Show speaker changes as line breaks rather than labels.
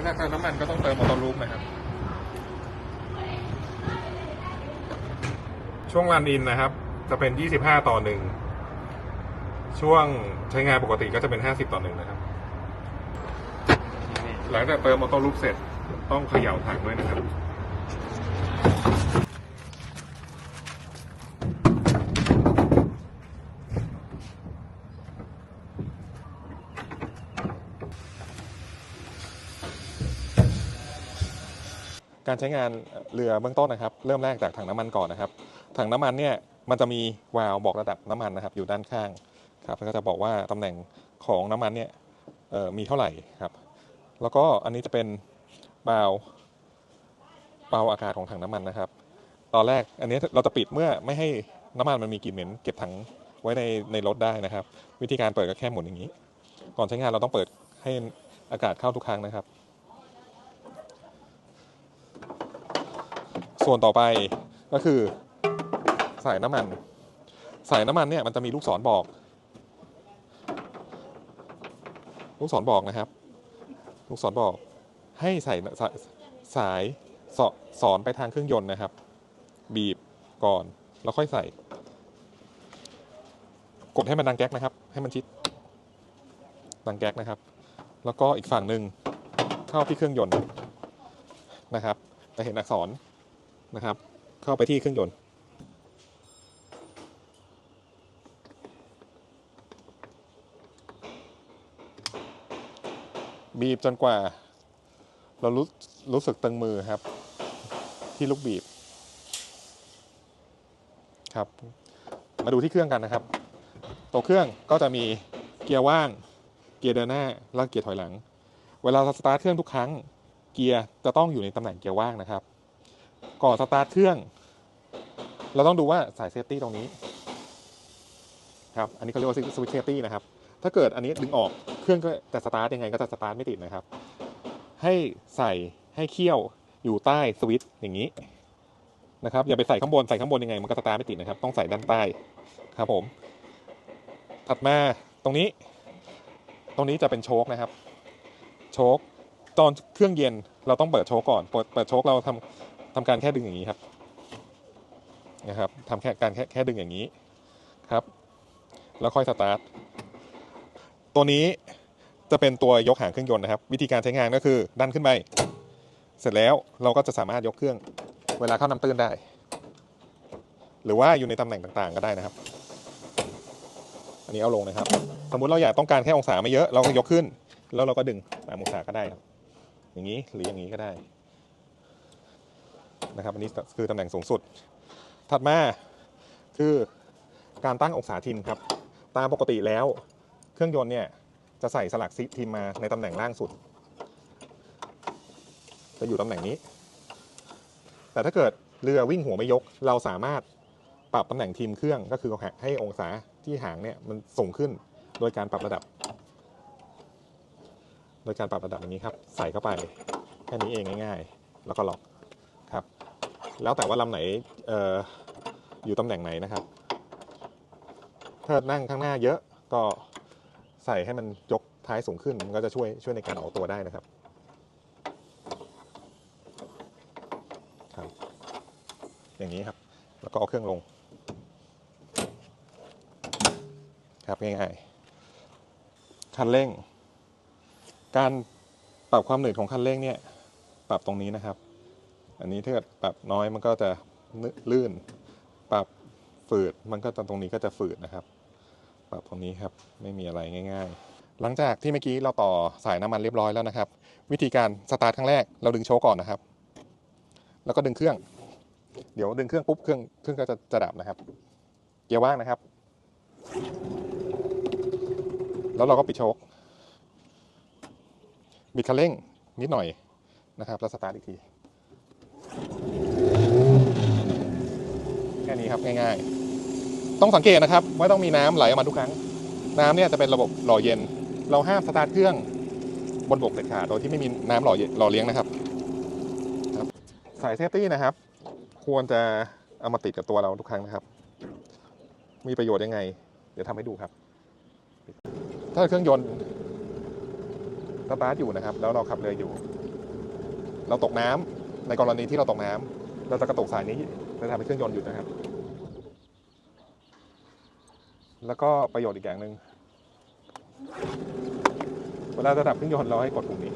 งจากเติมน้ำมันก็ต้องเติมมอเตอร์ลูปนะครับ ช่วงรันอินนะครับ จะเป็น 25 ต่อหนึ่ง ช่วงใช้งานปกติก็จะเป็น 50 ต่อหนึ่งนะครับ หลังจากเติมมอเตอร์ลูปเสร็จต้องเขย่าถังด้วยนะครับ การใช้งานเรือเบื้องต้นนะครับ เริ่มแรกจากถังน้ำมันก่อนนะครับถังน้ำมันเนี่ยมันจะมีวาล์วบอกระดับน้ำมันนะครับ อยู่ด้านข้างครับแล้วก็จะบอกว่าตำแหน่งของน้ำมันเนี่ยมีเท่าไหร่ครับ แล้วก็อันนี้จะเป็นบาล์วบาล์วอากาศของถังน้ำมันนะครับ ตอนแรกอันนี้เราจะปิดเมื่อไม่ให้น้ำมันมันมีกลิ่นเหม็นเก็บถังไว้ในในรถได้นะครับ วิธีการเปิดก็แค่หมุนอย่างนี้ ก่อนใช้งานเราต้องเปิดให้อากาศเข้าทุกครั้งนะครับ ส่วนต่อไปก็คือสายน้ำมัน สายน้ำมันเนี่ยมันจะมีลูกศรบอก ลูกศรบอกนะครับ ลูกศรบอกให้ใส่สายสายสสอนไปทางเครื่องยนต์นะครับ บีบก่อนแล้วค่อยใส่ กดให้มันดังแก๊กนะครับ ให้มันชิดดังแก๊กนะครับ แล้วก็อีกฝั่งหนึ่งเข้าที่เครื่องยนต์นะครับจะเห็นอักษร นะครับ เข้าไปที่เครื่องยนต์ บีบจนกว่า เรารู้รู้สึกตึงมือครับ ที่ลูกบีบ ครับ มาดูที่เครื่องกันนะครับ ตัวเครื่องก็จะมีเกียร์ว่าง เกียร์เดินหน้าและเกียร์ถอยหลัง เวลาเราสตาร์ทเครื่องทุกครั้งเกียร์จะต้องอยู่ในตำแหน่งเกียร์ว่างนะครับ ก่อนสตาร์ทเครื่อง เราต้องดูว่าสายเซฟตี้ตรงนี้ครับอันนี้เขาเรียกว่าสวิตช์เซฟตี้นะครับ ถ้าเกิดอันนี้ดึงออกเครื่องก็จะสตาร์ทยังไงก็จะสตาร์ทไม่ติดนะครับ ให้ใส่ให้เคี่ยวอยู่ใต้สวิตช์อย่างนี้นะครับอย่าไปใส่ข้างบนใส่ข้างบนยังไง มันก็สตาร์ทไม่ติดนะครับ ต้องใส่ด้านใต้ครับผม ถัดมาตรงนี้ ตรงนี้จะเป็นโชคนะครับ โชคตอนเครื่องเย็นเราต้องเปิดโชคก่อนเปิดเปิดโชคเราทำ ทำการแค่ดึงอย่างนี้ครับนะครับทำแค่การแค่แค่ดึงอย่างนี้ครับ แล้วค่อยสตาร์ทตัวนี้จะเป็นตัวยกหางเครื่องยนต์นะครับ วิธีการใช้งานก็คือดันขึ้นไปเสร็จแล้วเราก็จะสามารถยกเครื่องเวลาเข้าน้ำตื้นได้ หรือว่าอยู่ในตำแหน่งต่างๆ ก็ได้นะครับ อันนี้เอาลงนะครับ สมมุติเราอยากต้องการแค่องศาไม่เยอะเราก็ยกขึ้น แล้วเราก็ดึงสามองศาก็ได้ครับ อย่างนี้หรืออย่างนี้ก็ได้ นะครับ อันนี้คือตำแหน่งสูงสุด ถัดมาคือการตั้งองศาทิมครับ ตามปกติแล้วเครื่องยนต์เนี่ยจะใส่สลักซิทิมมาในตำแหน่งล่างสุด จะอยู่ตำแหน่งนี้ แต่ถ้าเกิดเรือวิ่งหัวไม่ยก เราสามารถปรับตำแหน่งทีมเครื่องก็คือให้องศาที่หางเนี่ยมันสูงขึ้นโดยการปรับระดับ โดยการปรับระดับอย่างนี้ครับ ใส่เข้าไปแค่นี้เองง่าย ๆ แล้วก็ล็อก แล้วแต่ว่าลำไหนอออยู่ตำแหน่งไหนนะครับ ถ้านั่งข้างหน้าเยอะก็ใส่ให้มันยกท้ายสูงขึ้นมันก็จะช่วยช่วยในการออกตัวได้นะครับครับ อย่างนี้ครับ แล้วก็เอาเครื่องลง ครับง่ายๆคันเร่ง การปรับความหนืดของคันเร่งเนี่ย ปรับตรงนี้นะครับ อันนี้ถ้าเกิดปรับน้อยมันก็จะลื่น ปรับฝืดมันก็จะตรงนี้ก็จะฝืดนะครับ ปรับตรงนี้ครับไม่มีอะไรง่าย ๆ หลังจากที่เมื่อกี้เราต่อสายน้ำมันเรียบร้อยแล้วนะครับ วิธีการสตาร์ทครั้งแรกเราดึงโชว์ก่อนนะครับ แล้วก็ดึงเครื่อง เดี๋ยวดึงเครื่องปุ๊บเครื่องเครื่องก็จะจะดับนะครับ เกียร์ว่างนะครับ แล้วเราก็ปิดโชคบิดคันเร่งนิดหน่อยนะครับ แล้วสตาร์ทอีกที ค่นี้ครับง่ายๆ ต้องสังเกตนะครับว่าต้องมีน้ำไหลออกมาทุกครั้ง น้ำเนี่ยจะเป็นระบบหล่อเย็น เราห้ามสตาร์ทเครื่องบนบกเด็ดขาดโดยที่ไม่มีน้ำหล่อเย็นหล่อเลี้ยงนะครับครับ สายเซฟตี้นะครับ ควรจะเอามาติดกับตัวเราทุกครั้งนะครับ มีประโยชน์ยังไง เดี๋ยวทำให้ดูครับ ถ้าเครื่องยนต์สตาร์ทอยู่นะครับ แล้วเราขับเรืออยู่ เราตกน้ำในกรณีที่เราตกน้ำเราจะกระตุกสายนี้จะทำให้เครื่องยนต์หยุดนะครับ แล้วก็ประโยชน์อีกอย่างหนึ่งเวลาจะดับเครื่องยนต์เราให้กดปุ่มนี้